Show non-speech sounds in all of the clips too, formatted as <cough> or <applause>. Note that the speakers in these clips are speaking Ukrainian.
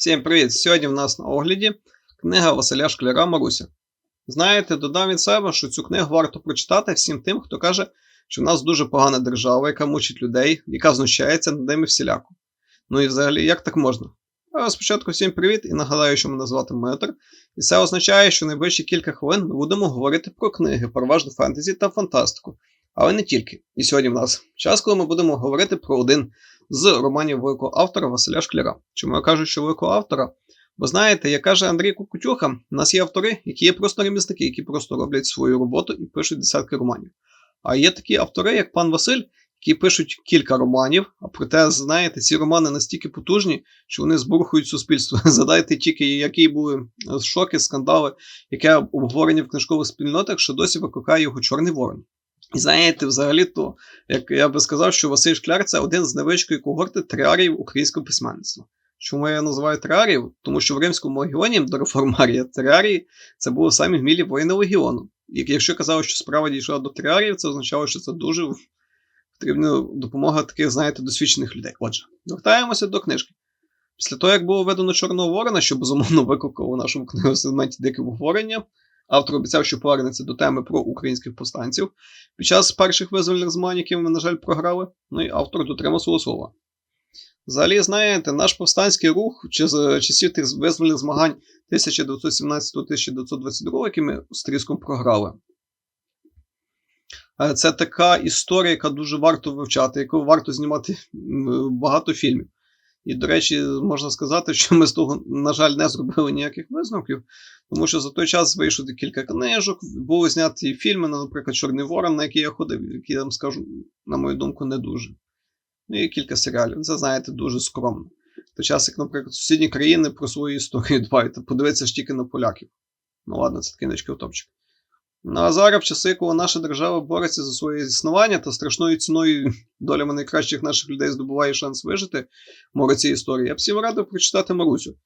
Всім привіт! Сьогодні в нас на огляді книга Василя Шкляра Маруся. Знаєте, додам від себе, що цю книгу варто прочитати всім тим, хто каже, що в нас дуже погана держава, яка мучить людей, яка знущається над ними всіляко. Ну і взагалі, як так можна? А спочатку всім привіт і нагадаю, що мене звати Метр. І це означає, що найближчі кілька хвилин ми будемо говорити про книги, переважно фентезі та фантастику. Але не тільки. І сьогодні в нас час, коли ми будемо говорити про один з романів великого автора Василя Шкляра. Чому я кажу, що великого автора? Бо знаєте, як каже Андрій Кукутюха, у нас є автори, які є просто ремісники, які просто роблять свою роботу і пишуть десятки романів. А є такі автори, як пан Василь, які пишуть кілька романів, а проте, знаєте, ці романи настільки потужні, що вони збурхують суспільство. <laughs> Задайте тільки, які були шоки, скандали, яке обговорення в книжкових спільнотах, що досі викликає його Чорний Ворон. І знаєте, взагалі-то, як я би сказав, що Василь Шкляр це один з невеличкої когорти тріаріїв українського письменництва. Чому я називаю тріаріїв? Тому що в Римському легіоні до реформарія тріарії це були самі гмілі воїни легіону. І якщо казали, що справа дійшла до тріаріїв, це означало, що це дуже потрібна допомога таких, знаєте, досвідчених людей. Отже, вертаємося до книжки. Після того, як було видано Чорного Ворона, що безумовно викликало в нашому книгу сегменті дике обговорення, Автор обіцяв, що повернеться до теми про українських повстанців. Під час перших визвольних змагань, які ми, на жаль, програли, ну і автор дотримав свого слова. Взагалі, знаєте, наш повстанський рух чи з часів тих визвольних змагань 1917-1922, які ми з тріском програли. Це така історія, яка дуже варто вивчати, яку варто знімати багато фільмів. І, до речі, можна сказати, що ми з того, на жаль, не зробили ніяких висновків, тому що за той час вийшло кілька книжок, були зняті фільми, наприклад, Чорний Ворон, на який я ходив, які я вам скажу, на мою думку, не дуже. Ну і кілька серіалів. Це, знаєте, дуже скромно. В той час, як, наприклад, сусідні країни про свою історію <laughs> дбають, подивитися ж тільки на поляків. Ну ладно, це такий нечкий утопчик. Ну а зараз в часи, коли наша держава бореться за своє існування та страшною ціною <laughs> долями найкращих наших людей здобуває шанс вижити море цієї історії, я б всім радив прочитати Марусю.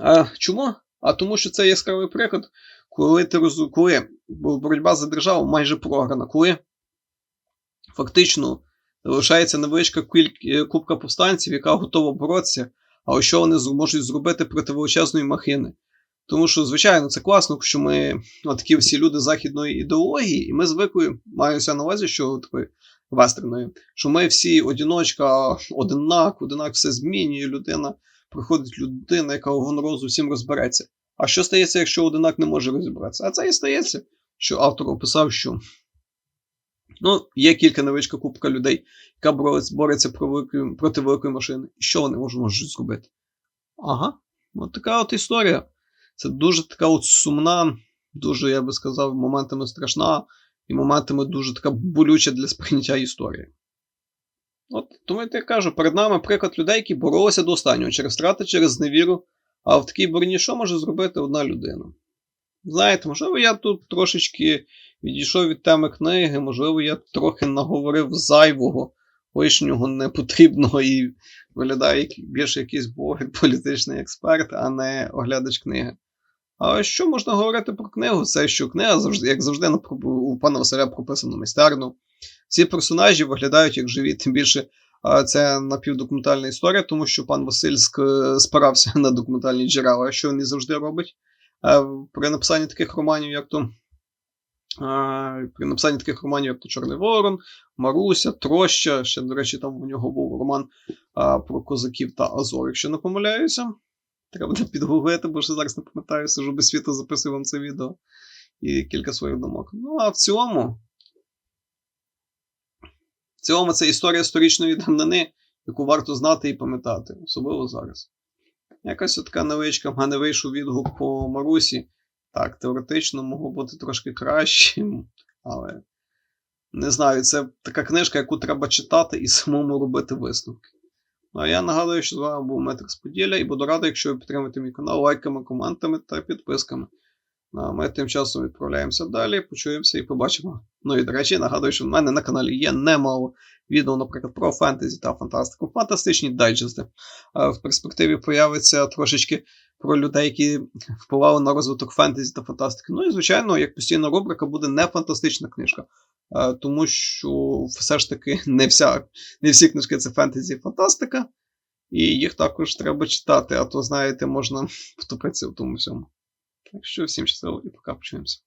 А Чому? А тому що це яскравий приклад, коли ти роз... коли боротьба за державу майже програна, коли фактично залишається невеличка кубка повстанців, яка готова боротися, а що вони можуть зробити проти величезної махини. Тому що, звичайно, це класно, що ми такі всі люди західної ідеології, і ми звикли, маюся на увазі, що такої вестерної, що ми всі одіночка, одинак, одинак все змінює людина. Приходить людина, яка гонорозу всім розбереться. А що стається, якщо одинак не може розібратися? А це і стається, що автор описав, що ну, є кілька невеличка купка людей, яка бореться проти великої машини. І що вони можуть зробити? Ага, от така от історія. Це дуже така от сумна, дуже, я би сказав, моментами страшна, і моментами дуже така болюча для сприйняття історії. От тому я кажу, перед нами приклад людей, які боролися до останнього через втрати, через зневіру. А в такій борні що може зробити одна людина? Знаєте, можливо, я тут трошечки відійшов від теми книги, можливо, я трохи наговорив зайвого, лишнього непотрібного і виглядає більше якийсь богий <laughs> політичний експерт, а не оглядач книги. А що можна говорити про книгу? Це що книга, завжди, як завжди, у пана Василя прописано майстерно. Всі персонажі виглядають як живі, тим більше це напівдокументальна історія, тому що пан Василь спирався на документальні джерела, що він і завжди робить. При написанні таких романів, як то. При написанні таких романів, як то Чорний Ворон, Маруся, Троща. Ще, до речі, там у нього був роман про козаків та Азор, якщо не помиляюся. Треба буде підгуглити, бо ще зараз не пам'ятаю, сижу без світу, записую вам це відео і кілька своїх думок. Ну, а в цілому. В цілому це історія сторічної давнини, яку варто знати і пам'ятати, особливо зараз. Якась така невеличка, в мене вийшов відгук по Марусі. Так, теоретично могло бути трошки кращим, але не знаю, це така книжка, яку треба читати і самому робити висновки. Ну а я нагадую, що з вами був Метрикс Поділля і буду радий, якщо ви підтримуєте мій канал лайками, коментами та підписками. Ну, а ми тим часом відправляємося далі, почуємося і побачимо. Ну і до речі, нагадую, що в мене на каналі є немало відео, наприклад, про фентезі та фантастику, фантастичні дайджести. В перспективі появиться трошечки про людей, які впливали на розвиток фентезі та фантастики. Ну і, звичайно, як постійна рубрика буде не фантастична книжка. Тому що все ж таки не вся, не всі книжки це фентезі і фантастика. І їх також треба читати, а то, знаєте, можна втопитися в тому всьому. Так що всім щасливо і пока почуємося.